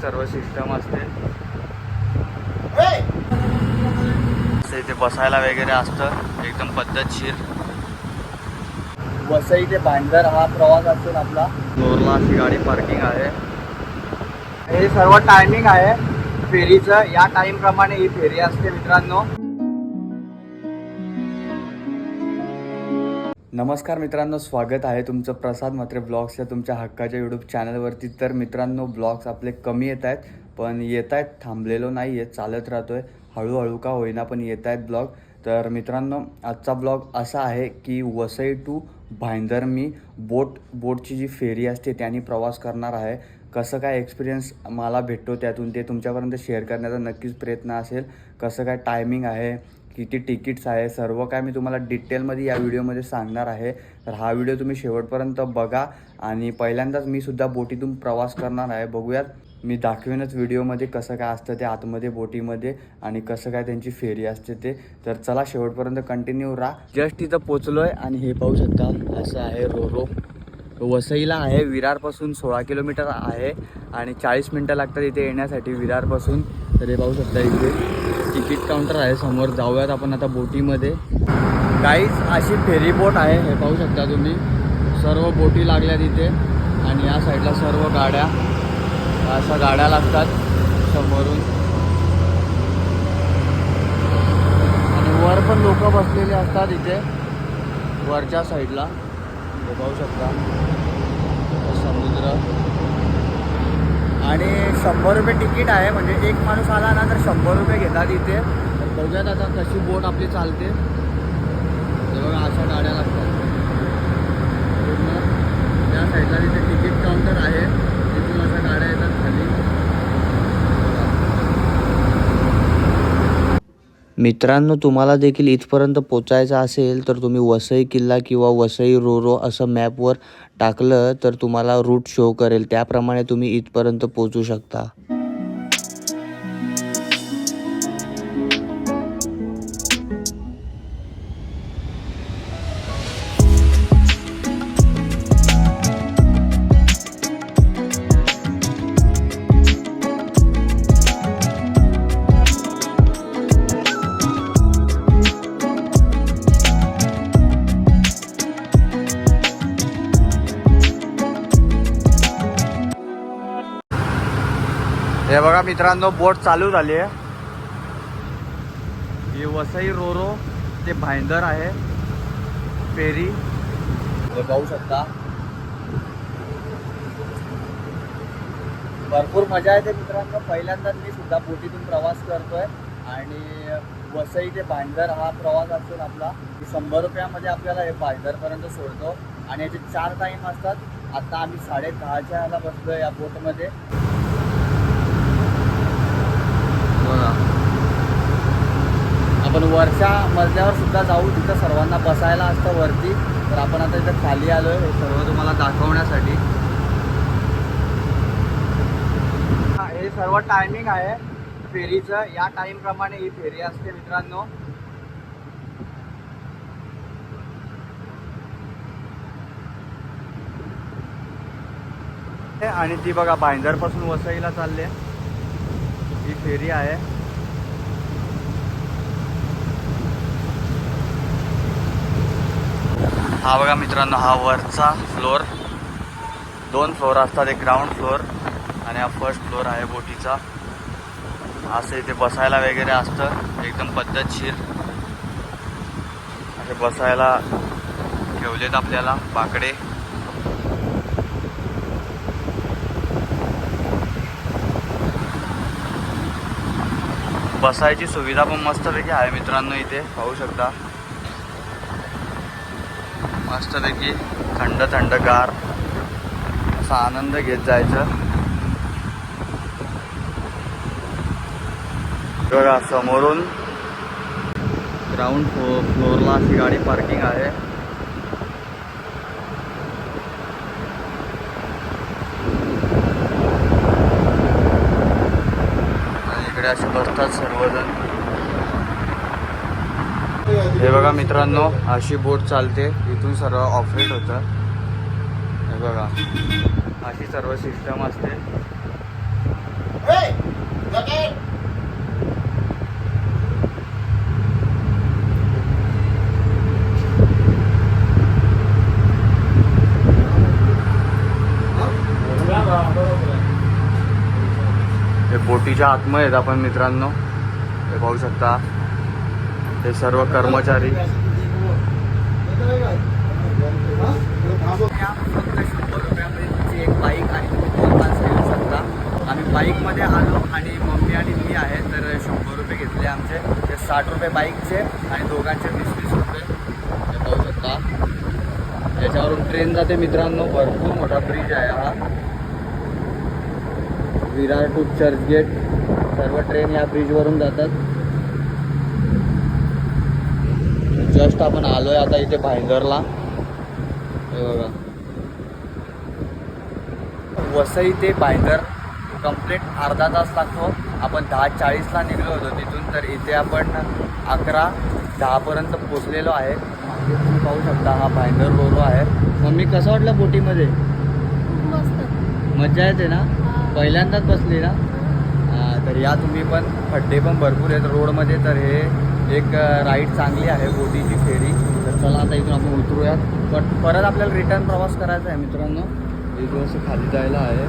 सर्व सिस्टम असते. असं इथे बसायला वगैरे असतं. एकदम पद्धतशीर. वसई ते भांडर हा प्रवास असतो आपला. फ्लोअरला अशी गाडी पार्किंग आहे. हे सर्व टायमिंग आहे. फेरीचं. या टाइम प्रमाणे ही फेरी असते मित्रांनो. नमस्कार मित्रांनो स्वागत आहे तुमचं प्रसाद मात्रे ब्लॉग्स या तुमच्या हक्काच्या यूट्यूब चॅनलवरती तर मित्रांनो ब्लॉग्स आपले कमी येत आहेत पण येत आहेत थांबलेलो नाही आहे चालत राहतो आहे हळूहळू का होईना पण येत आहेत ब्लॉग. तर मित्रांनो आजचा ब्लॉग असा आहे की वसई टू भाईंदर मी बोट बोटची जी फेरी असते त्याने प्रवास करणार आहे. कसं काय एक्सपिरियन्स मला भेटतो त्यातून ते तुमच्यापर्यंत शेअर करण्याचा नक्कीच प्रयत्न असेल. कसं काय टायमिंग आहे किती तिकीट्स आहे सर्व काय मी तुम्हाला डिटेलमध्ये या व्हिडिओमध्ये सांगणार आहे. तर हा व्हिडिओ तुम्ही शेवटपर्यंत बघा आणि पहिल्यांदाच मी सुद्धा बोटीतून प्रवास करणार आहे. बघूयात मी दाखवेनच व्हिडिओमध्ये कसं काय असतं ते आतमध्ये बोटीमध्ये आणि कसं काय त्यांची फेरी असते ते. तर चला शेवटपर्यंत कंटिन्यू राहा. जस्ट तिथं पोचलो आहे आणि हे पाहू शकता असं आहे रोरो. वसईला आहे विरारपासून सोळा किलोमीटर आहे आणि चाळीस मिनटं लागतात इथे येण्यासाठी विरारपासून. तर हे पाहू शकता इथे तिकीट काउंटर आहे समोर. जाऊयात आपण आता बोटीमध्ये. काहीच अशी फेरी बोट आहे. हे पाहू शकता तुम्ही. सर्व बोटी लागल्यात इथे. आणि या साईडला सर्व गाड्या. अशा गाड्या लागतात समोरून. आणि वर पण लोक बसलेले असतात इथे. वरच्या साईडला हे पाहू शकता. समुद्र. आणि शंभर रुपये तिकीट आहे म्हणजे एक माणूस आला ना तर शंभर रुपये घेतात इथे. तर बघूयात आता कशी बोट आपली चालते. हे बघा अशा गाड्या लागतात पूर्ण त्या साईडला तिथे तिकीट काउंटर आहे तिथून अशा गाड्या येतात खाली मित्रांनो तुम्हाला देखील इथपर्यंत पोचायचं असेल तर तुम्ही वसई किल्ला किंवा वसई रोरो असं मॅपवर टाकलं तर तुम्हाला रूट शो करेल. त्याप्रमाणे तुम्ही इथपर्यंत पोचू शकता. हे बघा मित्रांनो बोट चालू झाली आहे. ही वसई रोरो ते भाईंदर आहे. फेरी. हे पाहू शकता. भरपूर मजा येते मित्रांनो. पहिल्यांदाच मी सुद्धा बोटीतून प्रवास करतोय. आणि वसई ते भांडर हा प्रवास असून आपला शंभर रुपयामध्ये आपल्याला हे भांडरपर्यंत सोडतो. आणि याचे चार टाईम असतात. आता आम्ही साडे दहाच्या ह्याला बसलो या बोटमध्ये आपण वरच्या मजल्यावर सुद्धा जाऊ तिथं सर्वांना बसायला असतं वरती. तर आपण आता इथं खाली आलो हे सर्व तुम्हाला दाखवण्यासाठी. हे सर्व टायमिंग आहे. फेरीचं. या टाइम प्रमाणे ही फेरी असते मित्रांनो. आणि ती बघा भाईंदरपासून वसईला चालले ही फेरी आहे. हा बघा मित्रांनो हा वरचा फ्लोअर दोन फ्लोअर असतात एक ग्राउंड फ्लोअर आणि हा फर्स्ट फ्लोअर आहे बोटीचा. असं इथे बसायला वगैरे असतं एकदम पद्धतशीर. असे बसायला ठेवलेत आपल्याला बाकडे. बसायची सुविधा पण मस्तपैकी आहे मित्रांनो इथे पाहू शकता. मस्तपैकी थंड थंड गार. असा आनंद घेत जायचं. बघा समोरून ग्राउंड फ्लो फ्लोअरला अशी गाडी पार्किंग आहे. आणि इकडे असे बसतात सर्वजण. हे बघा मित्रांनो अशी बोट चालते. इथून सर्व ऑपरेट होतं. हे बघा. अशी सर्व सिस्टम असते. हे बोटीच्या आतमध्ये आहेत आपण मित्रांनो. हे पाहू शकता. हे सर्व कर्मचारी. फक्त शंभर रुपयामध्ये तुमची एक बाईक आणि तुम्ही दोन माणसं येऊ शकता आम्ही बाईकमध्ये आलो आणि मम्मी आणि मी आहे तर शंभर रुपये घेतले आमचे. ते साठ रुपये बाईकचे आणि दोघांचे वीस वीस रुपये. हे पाहू शकता. याच्यावरून ट्रेन जाते मित्रांनो. भरपूर मोठा ब्रिज आहे हा. विरार टू चर्चगेट सर्व ट्रेन या ब्रिजवरून जातात. जस्ट आपण आलोय आता इथे भाईंदरला हे बघा. वसई ते भाईंदर कंप्लीट अर्धा तास लागतो. आपण दहा चाळीसला निघलो होतो तिथून तर इथे आपण अकरा दहापर्यंत पोचलेलो आहे. तुम्ही पाहू शकता हा भाईंदर रोलो आहे. मम्मी कसं वाटलं बोटीमध्ये? मस्त. मजा येते ना. पहिल्यांदाच बसली ना? तर या तुम्ही पण खड्डे पण भरपूर आहेत रोडमध्ये तर हे एक राईड चांगली आहे बोटीची फेरी. तर चला आता इथून आपण उतरूयात. बट परत आपल्याला रिटर्न प्रवास करायचा आहे मित्रांनो. एक दिवस खाली जायला आहे.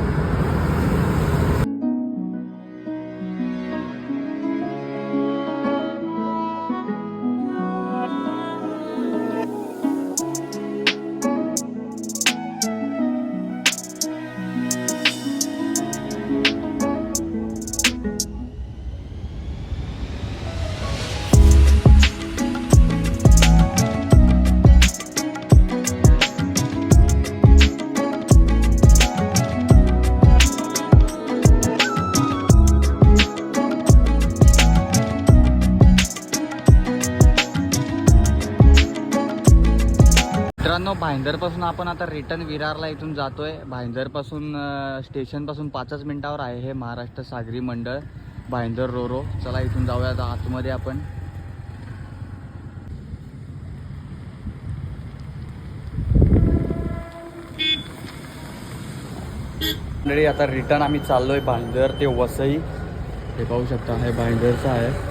मित्रांनो भाईंदरपासून आपण आता रिटर्न विरारला इथून जातोय. भाईंदरपासून स्टेशनपासून पाचच मिनिटावर आहे हे महाराष्ट्र सागरी मंडळ भाईंदर रोरो. चला इथून जाऊया आता आतमध्ये आपण. मंडळी आता रिटर्न आम्ही चाललोय भाईंदर ते वसई. हे पाहू शकता हे भाईंदरचं आहे.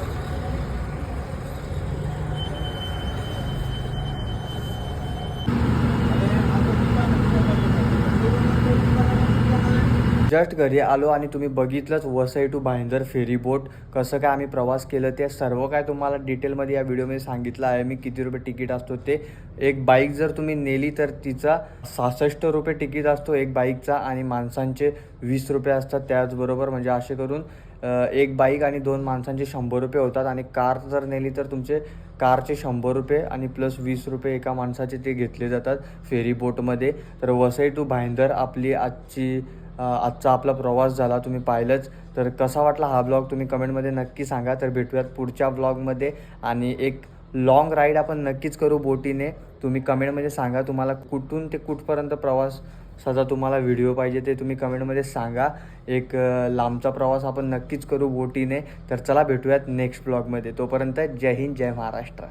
जस्ट घरी आलो आणि तुम्ही बघितलंच Vasai to Bhayander ferry boat कसं काय आम्ही प्रवास केलं ते सर्व काय तुम्हाला डिटेलमध्ये या व्हिडिओमध्ये सांगितलं आहे. मी किती रुपये तिकीट असतो ते. एक बाईक जर तुम्ही नेली तर तिचा सहासष्ट रुपये तिकीट असतो एक बाईकचा आणि माणसांचे वीस रुपये असतात. त्याचबरोबर म्हणजे असे करून एक बाईक आणि दोन माणसांचे शंभर रुपये होतात आणि कार जर नेली तर तुमचे कारचे शंभर रुपये आणि प्लस वीस रुपये एका माणसाचे ते घेतले जातात फेरी बोटमध्ये तर वसई टू भाईंदर आपली आजची आजचा आपला प्रवास झाला तुम्ही पाहिलंच. तर कसा वाटला हा ब्लॉग तुम्ही कमेंटमध्ये नक्की सांगा. तर भेटूयात पुढच्या ब्लॉगमध्ये आणि एक लॉंग राईड आपण नक्कीच करू बोटीने. तुम्ही कमेंटमध्ये सांगा तुम्हाला कुठून ते कुठपर्यंत प्रवास सजा तुम्हाला व्हिडिओ पाहिजे ते तुम्ही कमेंटमध्ये सांगा. एक लांबचा प्रवास आपण नक्कीच करू बोटीने. तर चला भेटूयात नेक्स्ट ब्लॉगमध्ये तोपर्यंत जय हिंद जय महाराष्ट्र.